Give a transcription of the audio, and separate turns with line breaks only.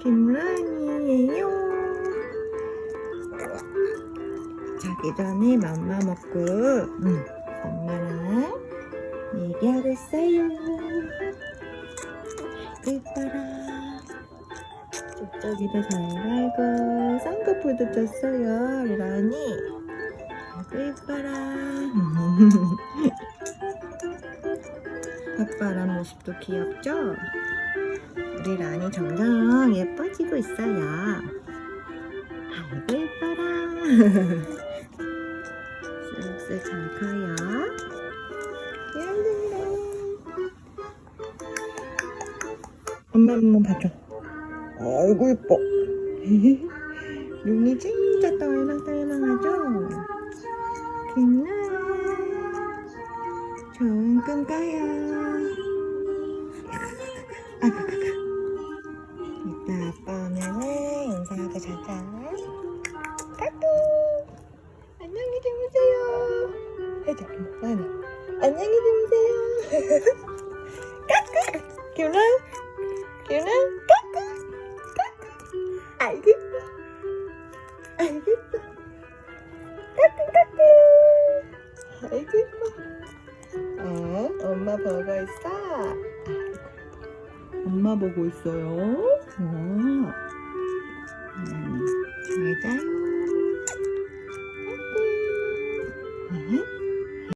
김란이에요. 자기 전에 맘마 먹고, 응, 엄마랑 얘기하고 있어요. 이뻐라. 쪽쪽이도 잘 갈고, 쌍꺼풀도 쪘어요. 아이고, 이뻐라. 아빠란 모습도 귀엽죠? 우리 라니 점점 예뻐지고 있어요. 아이고 예뻐라. 쓱쓱 잘 커요. 얄랄라. 엄마 한번 봐줘. 아이고 예뻐. 눈이 진짜 떨망떨망하죠? 김나 좋은 꿈 까요. 아이고, 이따 아빠 오면은 인사하고 자자. 까꿍. 안녕히 주무세요. 해줘, 나는. 안녕히 주무세요. 까꿍. 기훈아, 기훈아, 까꿍. 까꿍. 아이고, 이뻐. 까꿍, 까꿍. 아이고, 엄마 보고 있어. 엄마 보고 있어요. 와. 음, 잘 자요.